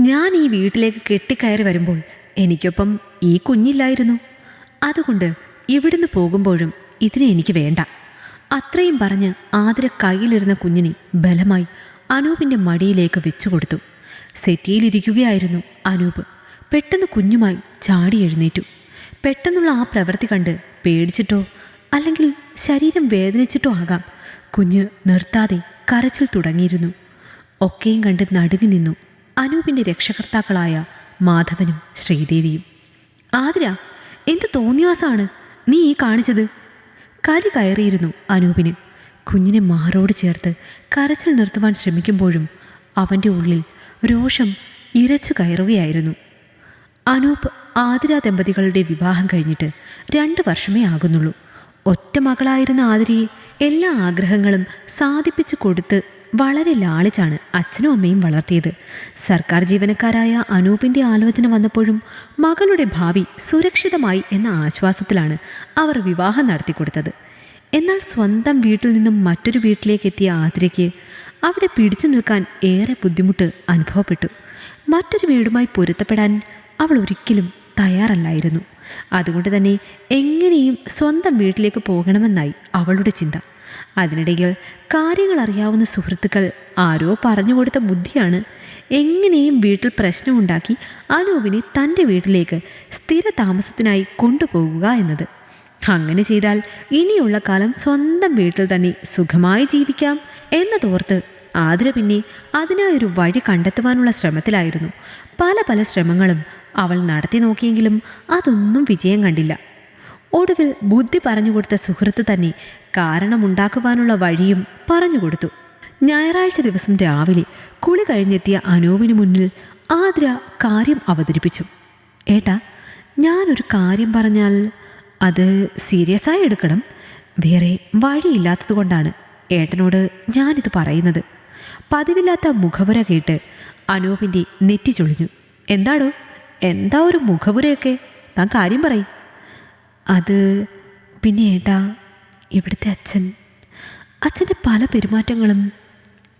ഞാൻ ഈ വീട്ടിലേക്ക് കെട്ടിക്കയറി വരുമ്പോൾ എനിക്കൊപ്പം ഈ കുഞ്ഞില്ലായിരുന്നു. അതുകൊണ്ട് ഇവിടുന്ന് പോകുമ്പോഴും ഇതിനെ എനിക്ക് വേണ്ട. അത്രയും പറഞ്ഞ് ആതിര കയ്യിലിരുന്ന കുഞ്ഞിനെ ബലമായി അനൂപിന്റെ മടിയിലേക്ക് വെച്ചു വെച്ചുകൊടുത്തു. സെറ്റിയിലിരിക്കുകയായിരുന്നു അനൂപ്. പെട്ടെന്ന് കുഞ്ഞുമായി ചാടി എഴുന്നേറ്റു. പെട്ടെന്നുള്ള ആ പ്രവൃത്തി കണ്ട് പേടിച്ചിട്ടോ അല്ലെങ്കിൽ ശരീരം വേദനിച്ചിട്ടോ ആകാം. കുഞ്ഞ് നിർത്താതെ കരച്ചിൽ തുടങ്ങിയിരുന്നു. ഒക്കെയും കണ്ട് നടുങ്ങി നിന്നു. അനൂപിന്റെ രക്ഷകർത്താക്കളായ മാധവനും ശ്രീദേവിയും. ആതിര എന്ത് തോന്നിയാസാണ് നീ ഈ കാണിച്ചത്? കലി കയറിയിരുന്നു അനൂപിന്. കുഞ്ഞിനെ മാറോട് ചേർത്ത് കരച്ചിൽ നിർത്തുവാൻ ശ്രമിക്കുമ്പോഴും അവന്റെ ഉള്ളിൽ രോഷം ഇരച്ചു കയറുകയായിരുന്നു. അനൂപ് ആതിര ദമ്പതികളുടെ വിവാഹം കഴിഞ്ഞിട്ട് രണ്ട് വർഷമേ ആകുന്നുള്ളൂ. ഒറ്റ മകളായിരുന്ന ആതിരയെ എല്ലാ ആഗ്രഹങ്ങളും സാധിപ്പിച്ചു കൊടുത്ത് വളരെ ലാളിച്ചാണ് അച്ഛനും അമ്മയും വളർത്തിയത്. സർക്കാർ ജീവനക്കാരായ അനൂപിന്റെ ആലോചന വന്നപ്പോഴും മകളുടെ ഭാവി സുരക്ഷിതമായി എന്ന ആശ്വാസത്തിലാണ് അവർ വിവാഹം നടത്തി കൊടുത്തത്. എന്നാൽ സ്വന്തം വീട്ടിൽ നിന്നും മറ്റൊരു വീട്ടിലേക്ക് എത്തിയ ആതിരയ്ക്ക് അവിടെ പിടിച്ചു നിൽക്കാൻ ഏറെ ബുദ്ധിമുട്ട് അനുഭവപ്പെട്ടു. മറ്റൊരു വീടുമായി പൊരുത്തപ്പെടാൻ അവൾ ഒരിക്കലും തയ്യാറല്ലായിരുന്നു. അതുകൊണ്ട് തന്നെ എങ്ങനെയും സ്വന്തം വീട്ടിലേക്ക് പോകണമെന്നായി അവളുടെ ചിന്ത. അതിനിടയിൽ കാര്യങ്ങൾ അറിയാവുന്ന സുഹൃത്തുക്കൾ ആരോ പറഞ്ഞു കൊടുത്ത ബുദ്ധിയാണ് എങ്ങനെയും വീട്ടിൽ പ്രശ്നമുണ്ടാക്കി അനൂപിനെ തന്റെ വീട്ടിലേക്ക് സ്ഥിര താമസത്തിനായി കൊണ്ടുപോകുക എന്നത്. അങ്ങനെ ചെയ്താൽ ഇനിയുള്ള കാലം സ്വന്തം വീട്ടിൽ തന്നെ സുഖമായി ജീവിക്കാം എന്നതോർത്ത് ആതിര പിന്നെ അതിനായൊരു വഴി കണ്ടെത്തുവാനുള്ള ശ്രമത്തിലായിരുന്നു. പല പല ശ്രമങ്ങളും അവൾ നടത്തി നോക്കിയെങ്കിലും അതൊന്നും വിജയം കണ്ടില്ല. ഒടുവിൽ ബുദ്ധി പറഞ്ഞുകൊടുത്ത സുഹൃത്ത് തന്നെ കാരണമുണ്ടാക്കുവാനുള്ള വഴിയും പറഞ്ഞുകൊടുത്തു ഞായറാഴ്ച ദിവസം രാവിലെ കുളി കഴിഞ്ഞെത്തിയ അനൂപിന് മുന്നിൽ ആദ്ര കാര്യം അവതരിപ്പിച്ചു. ഏട്ടാ ഞാനൊരു കാര്യം പറഞ്ഞാൽ അത് സീരിയസ് ആയി എടുക്കണം. വേറെ വഴിയില്ലാത്തത് കൊണ്ടാണ് ഏട്ടനോട് ഞാനിത് പറയുന്നത്. പതിവില്ലാത്ത മുഖവുര കേട്ട് അനൂപിന്റെ നെറ്റി ചൊളിഞ്ഞു. എന്താടോ? എന്താ ഒരു മുഖവുരയൊക്കെ? താൻ കാര്യം പറയും. അത് പിന്നെ ഏട്ടാ ഇവിടുത്തെ അച്ഛൻ. അച്ഛന്റെ പല പെരുമാറ്റങ്ങളും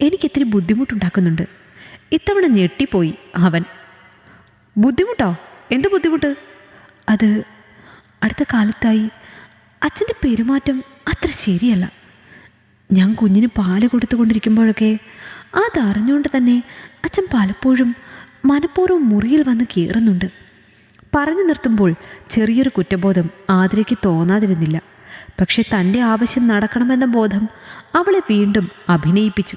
എനിക്കിത്തിരി ബുദ്ധിമുട്ടുണ്ടാക്കുന്നുണ്ട്. ഇത്തവണ ഞെട്ടിപ്പോയി അവൻ. ബുദ്ധിമുട്ടോ? എന്ത് ബുദ്ധിമുട്ട്? അത് അടുത്ത കാലത്തായി അച്ഛന്റെ പെരുമാറ്റം അത്ര ശരിയല്ല. ഞാൻ കുഞ്ഞിന് പാൽ കൊടുത്തുകൊണ്ടിരിക്കുമ്പോഴൊക്കെ അതറിഞ്ഞുകൊണ്ട് തന്നെ അച്ഛൻ പലപ്പോഴും മനഃപൂർവം മുറിയിൽ വന്ന് കയറുന്നുണ്ട് പറഞ്ഞു നിർത്തുമ്പോൾ ചെറിയൊരു കുറ്റബോധം ആതിരയ്ക്ക് തോന്നാതിരുന്നില്ല. പക്ഷെ തന്റെ ആവശ്യം നടക്കണമെന്ന ബോധം അവളെ വീണ്ടും അഭിനയിപ്പിച്ചു.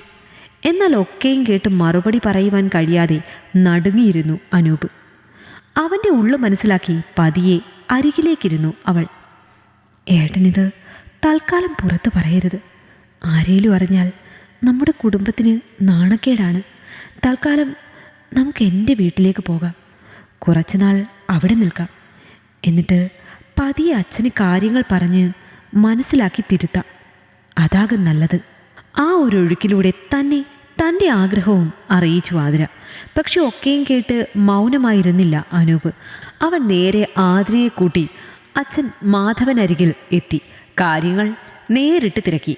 എന്നാൽ ഒക്കെയും കേട്ട് മറുപടി പറയുവാൻ കഴിയാതെ നടുങ്ങിയിരുന്നു അനൂപ്. അവന്റെ ഉള്ളു മനസ്സിലാക്കി പതിയെ അരികിലേക്കിരുന്നു അവൾ. ഏട്ടനിത് തൽക്കാലം പുറത്ത് പറയരുത്. ആരേലും അറിഞ്ഞാൽ നമ്മുടെ കുടുംബത്തിന് നാണക്കേടാണ്. തൽക്കാലം നമുക്ക് എന്റെ വീട്ടിലേക്ക് പോകാം. കുറച്ചുനാൾ അവിടെ നിൽക്കാം. എന്നിട്ട് പതിയെ അച്ഛന് കാര്യങ്ങൾ പറഞ്ഞ് മനസ്സിലാക്കി തിരുത്താം. അതാകും നല്ലത്. ആ ഒരു ഒഴുക്കിലൂടെ തന്നെ തന്റെ ആഗ്രഹവും അറിയിച്ചു ആതിര. പക്ഷെ ഒക്കെയും കേട്ട് മൗനമായിരുന്നില്ല അനൂപ്. അവൻ നേരെ ആതിരയെ കൂട്ടി അച്ഛൻ മാധവനരികിൽ എത്തി. കാര്യങ്ങൾ നേരിട്ട് തിരക്കി.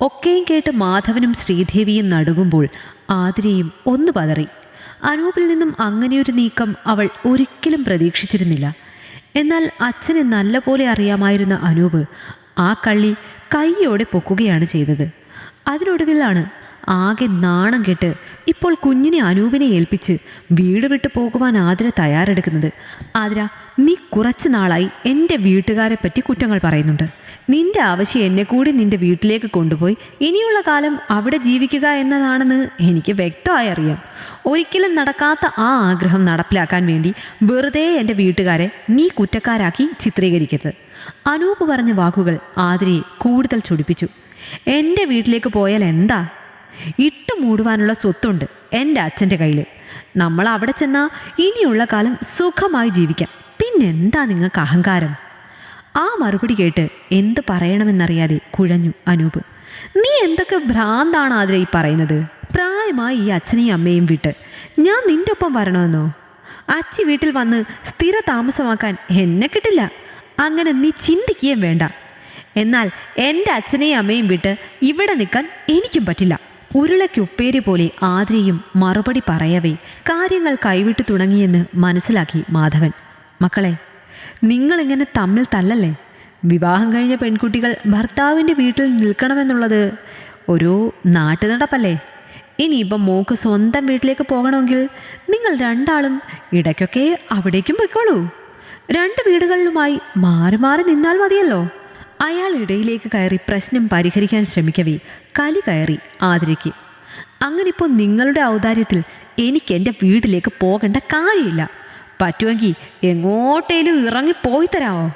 ഒക്കെയും കേട്ട് മാധവനും ശ്രീദേവിയും നടുകുമ്പോൾ ആതിരയും ഒന്ന് പതറി. അനൂപിൽ നിന്നും അങ്ങനെയൊരു നീക്കം അവൾ ഒരിക്കലും പ്രതീക്ഷിച്ചിരുന്നില്ല. എന്നാൽ അച്ഛനെ നല്ലപോലെ അറിയാമായിരുന്ന അനൂപ് ആ കള്ളി കൈയോടെ പൊക്കുകയാണ് ചെയ്തത്. അതിനൊടുവിലാണ് ആകെ നാണം കെട്ട് ഇപ്പോൾ കുഞ്ഞിനെ അനൂപിനെ ഏൽപ്പിച്ച് വീട് വിട്ട് പോകുവാൻ ആതിര തയ്യാറെടുക്കുന്നത്. ആതിര നീ കുറച്ച് നാളായി എന്റെ വീട്ടുകാരെ പറ്റി കുറ്റങ്ങൾ പറയുന്നുണ്ട്. നിന്റെ ആവശ്യം എന്നെ കൂടി നിന്റെ വീട്ടിലേക്ക് കൊണ്ടുപോയി ഇനിയുള്ള കാലം അവിടെ ജീവിക്കുക എന്നതാണെന്ന് എനിക്ക് വ്യക്തമായി അറിയാം. ഒരിക്കലും നടക്കാത്ത ആ ആഗ്രഹം നടപ്പിലാക്കാൻ വേണ്ടി വെറുതെ എന്റെ വീട്ടുകാരെ നീ കുറ്റക്കാരാക്കി ചിത്രീകരിക്കരുത്. അനൂപ് പറഞ്ഞ വാക്കുകൾ ആതിരയെ കൂടുതൽ ചൊടിപ്പിച്ചു. എന്റെ വീട്ടിലേക്ക് പോയാൽ എന്താ? ഇട്ടു മൂടുവാനുള്ള സ്വത്തുണ്ട് എന്റെ അച്ഛന്റെ കയ്യിൽ. നമ്മൾ അവിടെ ചെന്നാൽ ഇനിയുള്ള കാലം സുഖമായി ജീവിക്കാം. പിന്നെന്താ നിങ്ങൾക്ക് അഹങ്കാരം? ആ മറുപടി കേട്ട് എന്ത് പറയണമെന്നറിയാതെ കുഴഞ്ഞു അനൂപ്. നീ എന്തൊക്കെ ഭ്രാന്താണ് ആതിര ഈ പറയുന്നത്? പ്രായമായി ഈ അച്ഛനെയും അമ്മയും വിട്ട് ഞാൻ നിന്റെ ഒപ്പം വരണമെന്നോ? അച്ചി വീട്ടിൽ വന്ന് സ്ഥിര താമസമാക്കാൻ എന്നെ കിട്ടില്ല. അങ്ങനെ നീ ചിന്തിക്കുകയും വേണ്ട. എന്നാൽ എന്റെ അച്ഛനെയും അമ്മയും വിട്ട് ഇവിടെ നിൽക്കാൻ എനിക്കും പറ്റില്ല. ഉരുളയ്ക്കുപ്പേരി പോലെ ആതിരയും മറുപടി പറയവേ കാര്യങ്ങൾ കൈവിട്ടു തുടങ്ങിയെന്ന് മനസ്സിലാക്കി മാധവൻ. മക്കളെ നിങ്ങളിങ്ങനെ തമ്മിൽ തല്ലല്ലേ? വിവാഹം കഴിഞ്ഞ പെൺകുട്ടികൾ ഭർത്താവിന്റെ വീട്ടിൽ നിൽക്കണമെന്നുള്ളത് ഒരു നാട്ടുനടപ്പല്ലേ? ഇനിയിപ്പം മോക്ക് സ്വന്തം വീട്ടിലേക്ക് പോകണമെങ്കിൽ നിങ്ങൾ രണ്ടാളും ഇടയ്ക്കൊക്കെ അവിടേക്കും പൊയ്ക്കോളൂ. രണ്ട് വീടുകളിലുമായി മാറി മാറി നിന്നാൽ മതിയല്ലോ. അയാൾ ഇടയിലേക്ക് കയറി പ്രശ്നം പരിഹരിക്കാൻ ശ്രമിക്കവേ കലി കയറി ആതിരയ്ക്ക്. അങ്ങനിപ്പോൾ നിങ്ങളുടെ ഔദാര്യത്തിൽ എനിക്ക് എന്റെ വീട്ടിലേക്ക് പോകേണ്ട കാര്യമില്ല. പറ്റുമെങ്കിൽ എങ്ങോട്ടേലും ഇറങ്ങി പോയി തരാമോ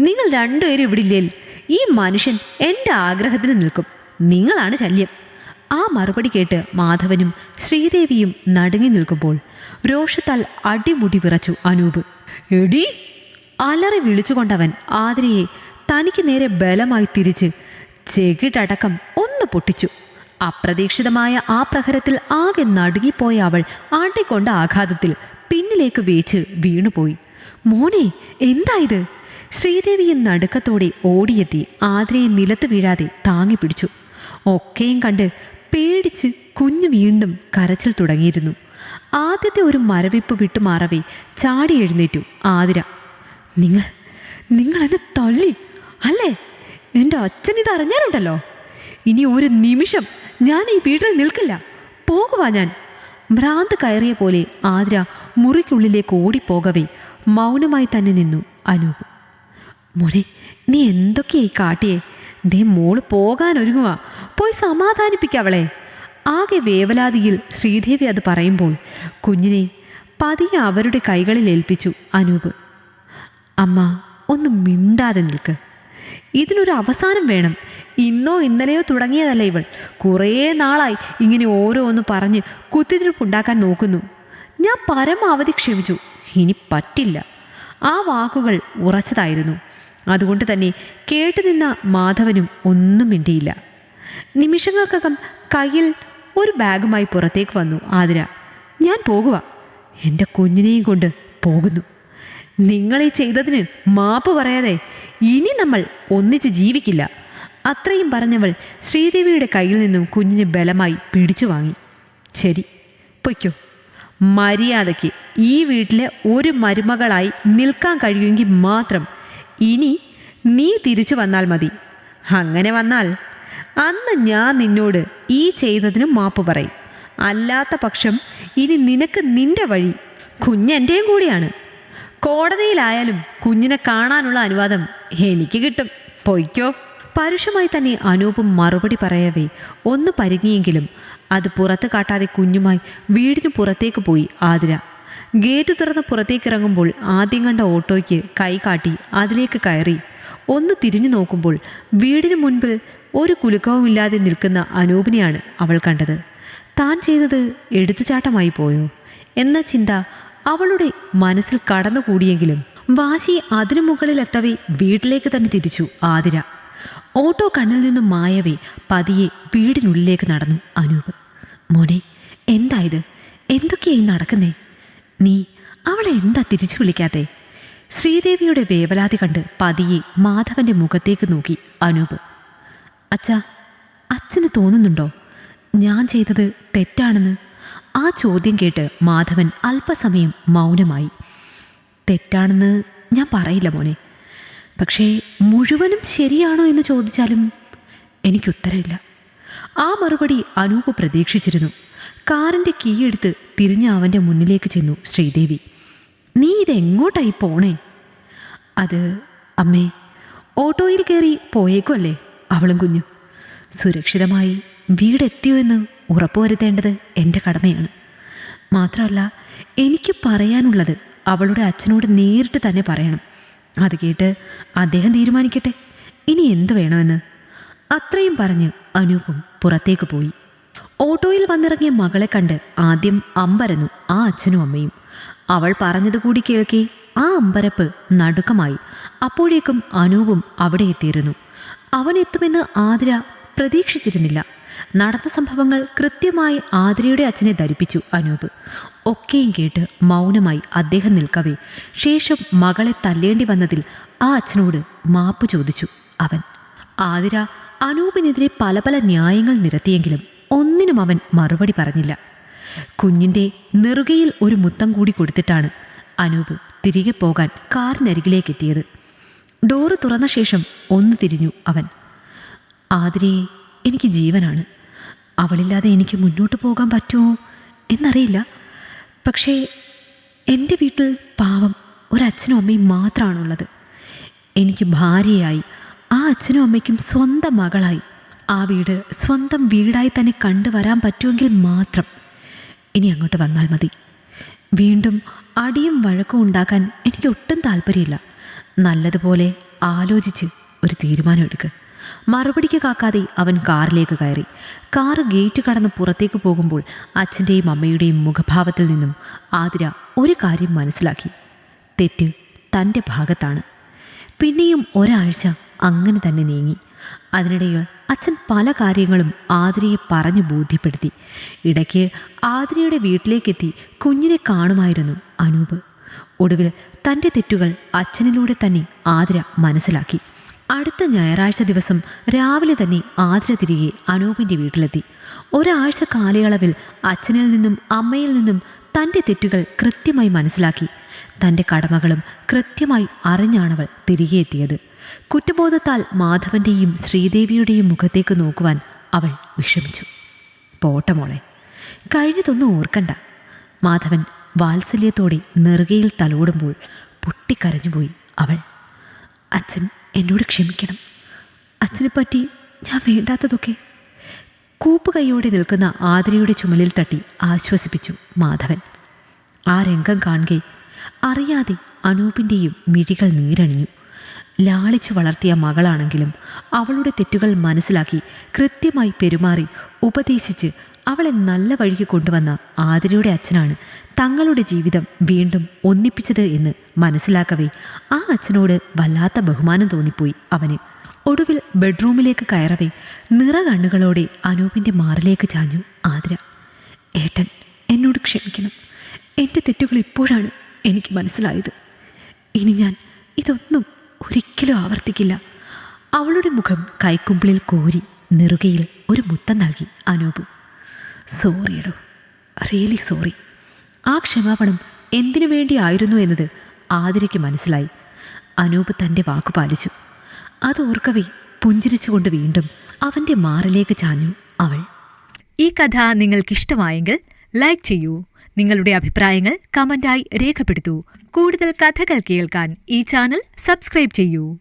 നിങ്ങൾ രണ്ടുപേരും ഇവിടെ ഇല്ലേൽ ഈ മനുഷ്യൻ എന്റെ ആഗ്രഹത്തിന് നിൽക്കും. നിങ്ങളാണ് ശല്യം. ആ മറുപടി കേട്ട് മാധവനും ശ്രീദേവിയും നടുങ്ങി നിൽക്കുമ്പോൾ രോഷത്താൽ അടിമുടി വിറച്ചു അനൂപ്. എടി അലറി വിളിച്ചുകൊണ്ടവൻ ആതിരയെ തനിക്ക് നേരെ ബലമായി തിരിച്ച് ചെകിട്ടടക്കം ഒന്ന് പൊട്ടിച്ചു. അപ്രതീക്ഷിതമായ ആ പ്രഹരത്തിൽ ആകെ നടുങ്ങിപ്പോയ അവൾ ആട്ടിക്കൊണ്ട ആഘാതത്തിൽ പിന്നിലേക്ക് വീച്ച് വീണുപോയി. മോനെ എന്തായത് ശ്രീദേവിയെ നടുക്കത്തോടെ ഓടിയെത്തി ആതിരയെ നിലത്ത് വീഴാതെ താങ്ങി പിടിച്ചു. ഒക്കെയും കണ്ട് പേടിച്ച് കുഞ്ഞു വീണ്ടും കരച്ചിൽ തുടങ്ങിയിരുന്നു. ആദ്യത്തെ ഒരു മരവിപ്പ് വിട്ടുമാറവേ ചാടി എഴുന്നേറ്റു ആതിര. നിങ്ങൾ നിങ്ങൾ എന്നെ തള്ളി അല്ലേ? എന്റെ അച്ഛൻ ഇത് അറിഞ്ഞാലുണ്ടല്ലോ. ഇനി ഒരു നിമിഷം ഞാൻ ഈ വീട്ടിൽ നിൽക്കില്ല. പോകുവാ ഞാൻ. ഭ്രാന്ത് കയറിയ പോലെ ആതിര മുറിക്കുള്ളിലേക്ക് ഓടിപ്പോകവേ. മൗനമായി തന്നെ നിന്നു അനൂപ്. മോനെ നീ എന്തൊക്കെയായി കാട്ടിയേ? ദേ മോൾ പോകാൻ ഒരുങ്ങുക പോയി സമാധാനിപ്പിക്കവളെ ആകെ വേവലാതിയിൽ ശ്രീദേവി അത് പറയുമ്പോൾ കുഞ്ഞിനെ പതിയെ അവരുടെ കൈകളിൽ ഏൽപ്പിച്ചു അനൂപ്. അമ്മ ഒന്ന് മിണ്ടാതെ നിൽക്ക്. ഇതിനൊരു അവസാനം വേണം. ഇന്നോ ഇന്നലെയോ തുടങ്ങിയതല്ല ഇവൾ. കുറേ നാളായി ഇങ്ങനെ ഓരോന്ന് പറഞ്ഞ് കുത്തിതിരിപ്പുണ്ടാക്കാൻ നോക്കുന്നു. ഞാൻ പരമാവധി ക്ഷമിച്ചു. ഇനി പറ്റില്ല. ആ വാക്കുകൾ ഉറച്ചതായിരുന്നു. അതുകൊണ്ട് തന്നെ കേട്ടുനിന്ന മാധവനും ഒന്നും മിണ്ടിയില്ല. നിമിഷങ്ങൾക്കകം കയ്യിൽ ഒരു ബാഗുമായി പുറത്തേക്ക് വന്നു. ആതിര ഞാൻ പോകുക എന്റെ കുഞ്ഞിനെയും കൊണ്ട് പോകുന്നു. നിങ്ങൾ ഈ ചെയ്തതിന് മാപ്പ് പറയാതെ ഇനി നമ്മൾ ഒന്നിച്ച് ജീവിക്കില്ല. അത്രയും പറഞ്ഞവൾ ശ്രീദേവിയുടെ കയ്യിൽ നിന്നും കുഞ്ഞിനെ ബലമായി പിടിച്ചു വാങ്ങി. ശരി പൊയ്ക്കോ. മര്യാദയ്ക്ക് ഈ വീട്ടിലെ ഒരു മരുമകളായി നിൽക്കാൻ കഴിയുമെങ്കിൽ മാത്രം ഇനി നീ തിരിച്ചു വന്നാൽ മതി. അങ്ങനെ വന്നാൽ അന്ന് ഞാൻ നിന്നോട് ഈ ചെയ്തതിന് മാപ്പ് പറയും. അല്ലാത്ത പക്ഷം ഇനി നിനക്ക് നിന്റെ വഴി കുഞ്ഞെന്റെയും കൂടിയാണ്. കോടതിയിലായാലും കുഞ്ഞിനെ കാണാനുള്ള അനുവാദം എനിക്ക് കിട്ടും. പൊയ്ക്കോ. പരുഷമായി തന്നെ അനൂപും മറുപടി പറയവേ ഒന്ന് പരുങ്ങിയെങ്കിലും അത് പുറത്ത് കാട്ടാതെ കുഞ്ഞുമായി വീടിന് പുറത്തേക്ക് പോയി ആതിര. ഗേറ്റ് തുറന്ന് പുറത്തേക്ക് ഇറങ്ങുമ്പോൾ ആദ്യം കണ്ട ഓട്ടോയ്ക്ക് കൈ കാട്ടി അതിലേക്ക് കയറി. ഒന്ന് തിരിഞ്ഞു നോക്കുമ്പോൾ വീടിന് മുൻപിൽ ഒരു കുലുക്കവുമില്ലാതെ നിൽക്കുന്ന അനൂപിനെയാണ് അവൾ കണ്ടത്. താൻ ചെയ്തത് എടുത്തുചാട്ടമായി പോയോ? എന്ന ചിന്ത അവളുടെ മനസ്സിൽ കടന്നുകൂടിയെങ്കിലും വാശി അതിനു മുകളിലെത്തവേ വീട്ടിലേക്ക് തന്നെ തിരിച്ചു ആതിര. ഓട്ടോ കണ്ണിൽ നിന്നും മായവേ പതിയെ വീടിനുള്ളിലേക്ക് നടന്നു അനൂപ്. മോനെ എന്തായത്? എന്തൊക്കെയായി നടക്കുന്നേ? നീ അവളെ എന്താ തിരിച്ചു വിളിക്കാത്തെ? ശ്രീദേവിയുടെ വേവലാതി കണ്ട് പതിയെ മാധവന്റെ മുഖത്തേക്ക് നോക്കി അനൂപ്. അച്ഛാ അച്ഛന് തോന്നുന്നുണ്ടോ? ഞാൻ ചെയ്തത് തെറ്റാണെന്ന്? ആ ചോദ്യം കേട്ട് മാധവൻ അല്പസമയം മൗനമായി. തെറ്റാണെന്ന് ഞാൻ പറയില്ല മോനെ. പക്ഷേ മുഴുവനും ശരിയാണോ എന്ന് ചോദിച്ചാലും എനിക്ക് ഉത്തരമില്ല ആ മറുപടി അനൂപ് പ്രതീക്ഷിച്ചിരുന്നു. കാറിന്റെ എടുത്ത് തിരിഞ്ഞ് അവന്റെ മുന്നിലേക്ക് ചെന്നു ശ്രീദേവി. നീ ഇതെങ്ങോട്ടായി പോണേ? അത് അമ്മേ ഓട്ടോയിൽ കയറി പോയേക്കുമല്ലേ അവളും കുഞ്ഞു. സുരക്ഷിതമായി വീടെത്തിയോ എന്ന് ഉറപ്പുവരുത്തേണ്ടത് എന്റെ കടമയാണ്. മാത്രമല്ല എനിക്ക് പറയാനുള്ളത് അവളുടെ അച്ഛനോട് നേരിട്ട് തന്നെ പറയണം. അത് കേട്ട് അദ്ദേഹം തീരുമാനിക്കട്ടെ. ഇനി എന്ത് വേണമെന്ന്? അത്രയും പറഞ്ഞ് അനൂപും പുറത്തേക്ക് പോയി. ഓട്ടോയിൽ വന്നിറങ്ങിയ മകളെ കണ്ട് ആദ്യം അമ്പരന്നു ആ അച്ഛനും അമ്മയും. അവൾ പറഞ്ഞത് കൂടി കേൾക്കെ ആ അമ്പരപ്പ് നടുക്കമായി. അപ്പോഴേക്കും അനൂപും അവിടെ എത്തിയിരുന്നു. അവൻ എത്തുമെന്ന് ആതിര പ്രതീക്ഷിച്ചിരുന്നില്ല. നടന്ന സംഭവങ്ങൾ കൃത്യമായി ആതിരയുടെ അച്ഛനെ ധരിപ്പിച്ചു അനൂപ്. ഒക്കെയും കേട്ട് മൗനമായി അദ്ദേഹം നിൽക്കവേ. ശേഷം മകളെ തല്ലേണ്ടി വന്നതിൽ ആ അച്ഛനോട് മാപ്പ് ചോദിച്ചു അവൻ. ആതിര അനൂപിനെതിരെ പല പല ന്യായങ്ങൾ നിരത്തിയെങ്കിലും ഒന്നിനും അവൻ മറുപടി പറഞ്ഞില്ല. കുഞ്ഞിന്റെ നെറുകയിൽ ഒരു മുത്തം കൂടി കൊടുത്തിട്ടാണ് അനൂപ് തിരികെ പോകാൻ കാറിനരികിലേക്ക് എത്തിയത് ഡോറ് തുറന്ന ശേഷം ഒന്ന് തിരിഞ്ഞു അവൻ. ആതിരയെ എനിക്ക് ജീവനാണ്. അവളില്ലാതെ എനിക്ക് മുന്നോട്ട് പോകാൻ പറ്റുമോ എന്നറിയില്ല. പക്ഷേ എന്റെ വീട്ടിൽ പാവം ഒരച്ഛനും അമ്മയും മാത്രമാണുള്ളത് എനിക്ക് ഭാര്യയായി. ആ അച്ഛനും അമ്മയ്ക്കും സ്വന്തം മകളായി. ആ വീട് സ്വന്തം വീടായി തന്നെ കണ്ടുവരാൻ പറ്റുമെങ്കിൽ മാത്രം ഇനി അങ്ങോട്ട് വന്നാൽ മതി. വീണ്ടും അടിയും വഴക്കും ഉണ്ടാക്കാൻ എനിക്ക് ഒട്ടും താല്പര്യമില്ല. നല്ലതുപോലെ ആലോചിച്ച് ഒരു തീരുമാനം എടുക്കുക മറുപടിക്ക് കാക്കാതെ അവൻ കാറിലേക്ക് കയറി. കാറ് ഗേറ്റ് കടന്ന് പുറത്തേക്ക് പോകുമ്പോൾ അച്ഛന്റെയും അമ്മയുടെയും മുഖഭാവത്തിൽ നിന്നും ആതിര ഒരു കാര്യം മനസ്സിലാക്കി. തെറ്റ് തന്റെ ഭാഗത്താണ്. പിന്നെയും ഒരാഴ്ച അങ്ങനെ തന്നെ നീങ്ങി. അതിനിടയിൽ അച്ഛൻ പല കാര്യങ്ങളും ആതിരയെ പറഞ്ഞു ബോധ്യപ്പെടുത്തി. ഇടയ്ക്ക് ആതിരയുടെ വീട്ടിലേക്കെത്തി കുഞ്ഞിനെ കാണുമായിരുന്നു അനൂപ്. ഒടുവിൽ തന്റെ തെറ്റുകൾ അച്ഛനിലൂടെ തന്നെ ആതിര മനസ്സിലാക്കി. അടുത്ത ഞായറാഴ്ച ദിവസം രാവിലെ തന്നെ ആതിര തിരികെ അനൂപിന്റെ വീട്ടിലെത്തി. ഒരാഴ്ച കാലയളവിൽ അച്ഛനിൽ നിന്നും അമ്മയിൽ നിന്നും തന്റെ തെറ്റുകൾ കൃത്യമായി മനസ്സിലാക്കി. തന്റെ കടമകളും കൃത്യമായി അറിഞ്ഞാണവൾ തിരികെ എത്തിയത്. കുറ്റബോധത്താൽ മാധവന്റെയും ശ്രീദേവിയുടെയും മുഖത്തേക്ക് നോക്കുവാൻ അവൾ വിഷമിച്ചു. പോട്ടമോളെ കഴിഞ്ഞതൊന്നും ഓർക്കണ്ട. മാധവൻ വാത്സല്യത്തോടെ നെറുകയിൽ തലോടുമ്പോൾ പൊട്ടിക്കരഞ്ഞുപോയി അവൾ. അച്ഛൻ എന്നോട് ക്ഷമിക്കണം. അച്ഛനെ പറ്റി ഞാൻ വേണ്ടാത്തതൊക്കെ. കൂപ്പ് കൈയോടെ നിൽക്കുന്ന ആതിരയുടെ ചുമലിൽ തട്ടി ആശ്വസിപ്പിച്ചു മാധവൻ. ആ രംഗം കാണുകെ അറിയാതെ അനൂപിന്റെയും മിഴികൾ നീരണിഞ്ഞു. ലാളിച്ചു വളർത്തിയ മകളാണെങ്കിലും അവളുടെ തെറ്റുകൾ മനസ്സിലാക്കി കൃത്യമായി പെരുമാറി ഉപദേശിച്ച് അവളെ നല്ല വഴിക്ക് കൊണ്ടുവന്ന ആതിരയുടെ അച്ഛനാണ് തങ്ങളുടെ ജീവിതം വീണ്ടും ഒന്നിപ്പിച്ചത് എന്ന് മനസ്സിലാക്കവേ ആ അച്ഛനോട് വല്ലാത്ത ബഹുമാനം തോന്നിപ്പോയി അവന്. ഒടുവിൽ ബെഡ്റൂമിലേക്ക് കയറവേ നിറ കണ്ണുകളോടെ അനൂപിന്റെ മാറിലേക്ക് ചാഞ്ഞു ആതിര. ഏട്ടൻ എന്നോട് ക്ഷമിക്കണം. എന്റെ തെറ്റുകൾ ഇപ്പോഴാണ് എനിക്ക് മനസ്സിലായത്. ഇനി ഞാൻ ഇതൊന്നും ഒരിക്കലും ആവർത്തിക്കില്ല. അവളുടെ മുഖം കൈക്കുമ്പിളിൽ കോരി നെറുകയിൽ ഒരു മുത്തം നൽകി അനൂപ്. സോറിയടോ റിയലി സോറി ആ ക്ഷമാപണം എന്തിനു വേണ്ടിയായിരുന്നു എന്നത് ആതിരയ്ക്ക് മനസ്സിലായി. അനൂപ് തന്റെ വാക്കു പാലിച്ചു. അത് ഓർക്കവേ പുഞ്ചിരിച്ചുകൊണ്ട് വീണ്ടും അവന്റെ മാറിലേക്ക് ചാഞ്ഞു അവൾ. ഈ കഥ നിങ്ങൾക്കിഷ്ടമായെങ്കിൽ ലൈക്ക് ചെയ്യൂ. നിങ്ങളുടെ അഭിപ്രായങ്ങൾ കമന്റായി രേഖപ്പെടുത്തൂ. കൂടുതൽ കഥകൾ കേൾക്കാൻ ഈ ചാനൽ സബ്സ്ക്രൈബ് ചെയ്യൂ.